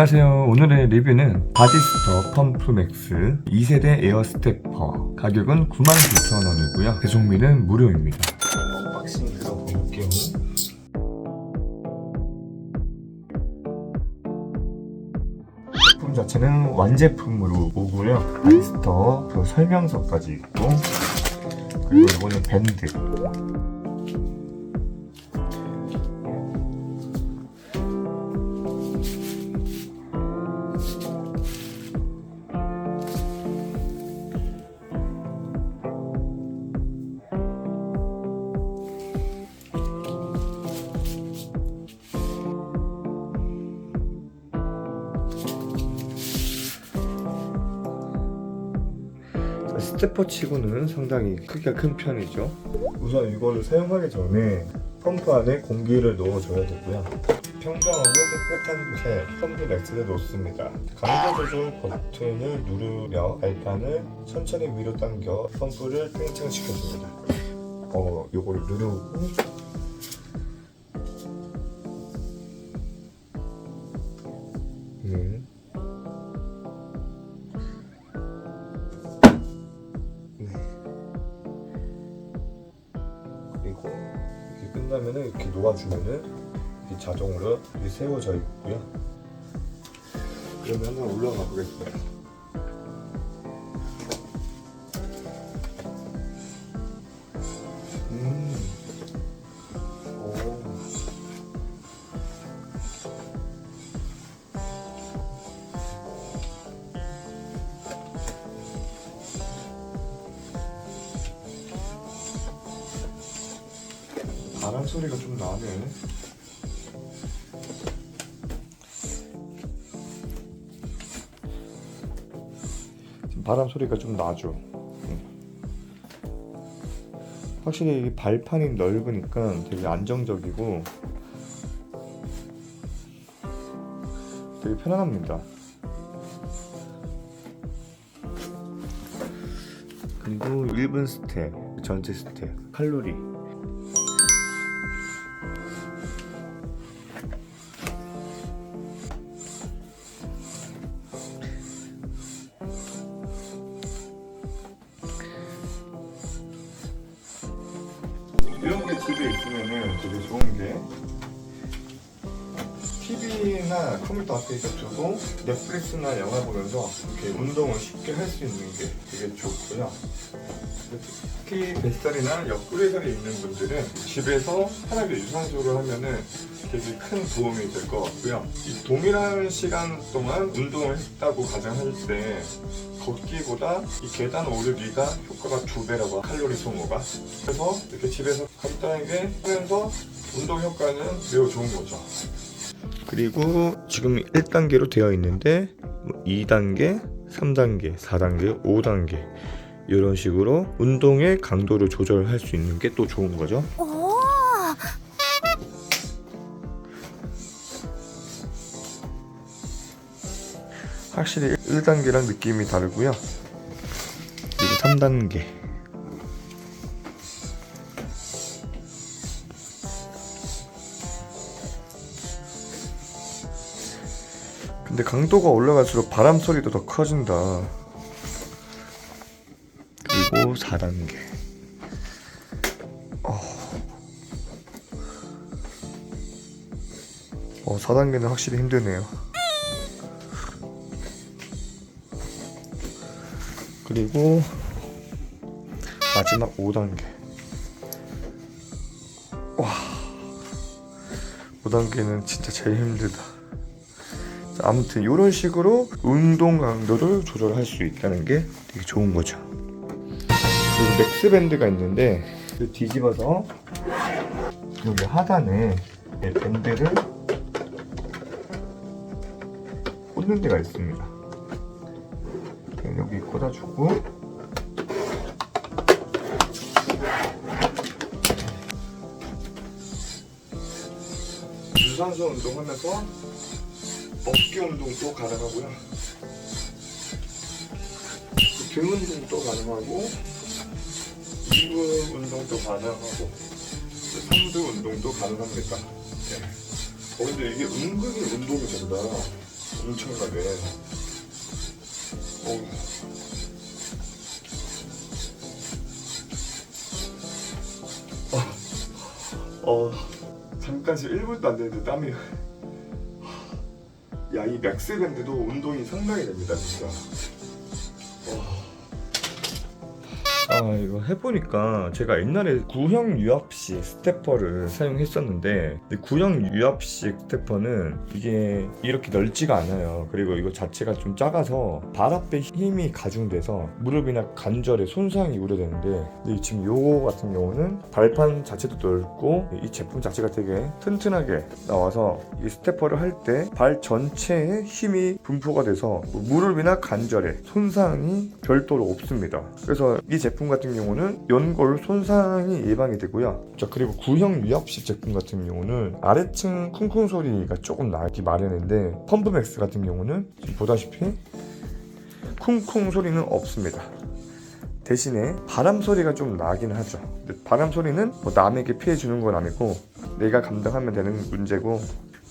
안녕하세요. 오늘의 리뷰는 바디스터 펌프맥스 2세대 에어 스태퍼 가격은 99,000원이고요. 배송비는 무료입니다. 언박싱 들어볼게요. 제품 자체는 완제품으로 오고요. 바디스터 그 설명서까지 있고 그리고 이거는 밴드 스테퍼 치고는 상당히 크기가 큰 편이죠. 우선 이거를 사용하기 전에 펌프 안에 공기를 넣어줘야 되고요. 평정하고 깨끗한 곳에 펌프 맥스를 놓습니다. 강도 조절 버튼을 누르며 발판을 천천히 위로 당겨 펌프를 팽창시켜줍니다. 어, 요걸 누르고 그리고 이렇게 끝나면은 이렇게 놓아주면은 이렇게 자동으로 이렇게 세워져 있고요. 그러면은 올라가 보겠습니다. 바람 소리가 좀 나네. 바람 소리가 좀 나죠. 음. 확실히 이 발판이 넓으니까 되게 안정적이고 되게 편안합니다. 그리고 1분 스텝, 전체 스텝, 칼로리 이런 게 집에 있으면은 되게 좋은 게 TV나 컴퓨터 앞에 두고 넷플릭스나 영화 보면서 이렇게 운동을 쉽게 할 수 있는 게 되게 좋고요. 특히 뱃살이나 옆구리살이 있는 분들은 집에서 편하게 유산소를 하면은 되게 큰 도움이 될 것 같고요. 이 동일한 시간 동안 운동을 했다고 가정할 때 걷기보다 이 계단 오르기가 효과가 두 배라고 칼로리 소모가 그래서 이렇게 집에서 간단하게 하면서 운동 효과는 매우 좋은 거죠. 그리고 지금 1단계로 되어 있는데 2단계, 3단계, 4단계, 5단계 이런 식으로 운동의 강도를 조절할 수 있는 게 또 좋은 거죠. 오, 확실히 1단계랑 느낌이 다르고요. 그리고 3단계. 근데 강도가 올라갈수록 바람 소리도 더 커진다. 그리고 4단계. 어, 어 4단계는 확실히 힘드네요. 그리고 마지막 5단계. 와. 5단계는 진짜 제일 힘들다. 자, 아무튼 이런 식으로 운동 강도를 조절할 수 있다는 게 되게 좋은 거죠. 그리고 맥스 밴드가 있는데 그 뒤집어서 여기 하단에 이 밴드를 꽂는 데가 있습니다. 여기 꽂아주고 유산소 운동하면서 어깨 운동도 가능하고요. 그등 운동도 가능하고 이부 운동도 가능하고 삼두 운동도 가능합니다. 네. 어, 근데 이게 은근히 운동이 된다. 엄청나게 어. 어, 잠깐 지금 1분도 안 됐는데 땀이 야이 맥스밴드도 운동이 상당히 됩니다 진짜 아 이거 해보니까 제가 옛날에 구형 유압식 스태퍼를 사용했었는데 구형 유압식 스태퍼는 이게 이렇게 넓지가 않아요. 그리고 이거 자체가 좀 작아서 발 앞에 힘이 가중돼서 무릎이나 관절에 손상이 우려되는데 지금 요거 같은 경우는 발판 자체도 넓고 이 제품 자체가 되게 튼튼하게 나와서 이 스태퍼를 할 때 발 전체에 힘이 분포가 돼서 뭐 무릎이나 관절에 손상이 별도로 없습니다. 그래서 이 제품 같은 경우는 연골 손상이 예방이 되고요. 자 그리고 구형 유압식 제품 같은 경우는 아래층 쿵쿵 소리가 조금 나기 마련인데 펌프맥스 같은 경우는 지금 보다시피 쿵쿵 소리는 없습니다. 대신에 바람 소리가 좀 나긴 하죠. 바람 소리는 뭐 남에게 피해 주는 건 아니고 내가 감당하면 되는 문제고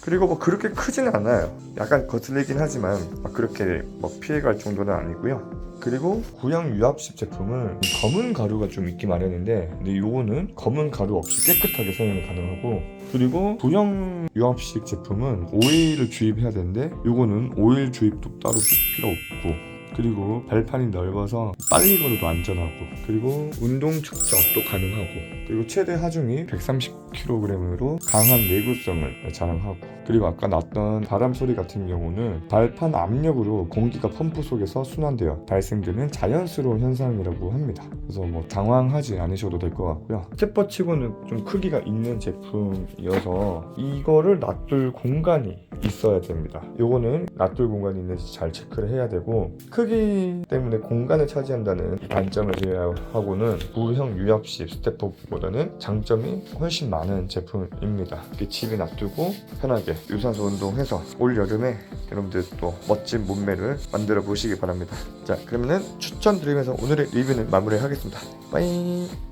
그리고 뭐 그렇게 크지는 않아요. 약간 거슬리긴 하지만 막 그렇게 뭐 피해갈 정도는 아니고요. 그리고 구형 유압식 제품은 검은 가루가 좀 있기 마련인데 근데 요거는 검은 가루 없이 깨끗하게 사용이 가능하고 그리고 구형 유압식 제품은 오일을 주입해야 되는데 요거는 오일 주입도 따로 필요 없고 그리고 발판이 넓어서 빨리 걸어도 안전하고 그리고 운동 측정도 가능하고 그리고 최대 하중이 130kg으로 강한 내구성을 자랑하고 그리고 아까 났던 바람 소리 같은 경우는 발판 압력으로 공기가 펌프 속에서 순환되어 발생되는 자연스러운 현상이라고 합니다. 그래서 뭐 당황하지 않으셔도 될 것 같고요. 스테퍼 치고는 좀 크기가 있는 제품이어서 이거를 놔둘 공간이 있어야 됩니다. 요거는 놔둘 공간이 있는지 잘 체크를 해야 되고 크기 때문에 공간을 차지한다는 이 단점을 제외하고는 구형 유압식 스태퍼보다는 장점이 훨씬 많은 제품입니다. 집에 놔두고 편하게 유산소 운동해서 올 여름에 여러분들 또 멋진 몸매를 만들어 보시기 바랍니다. 자 그러면은 추천드리면서 오늘의 리뷰는 마무리하겠습니다. 빠이.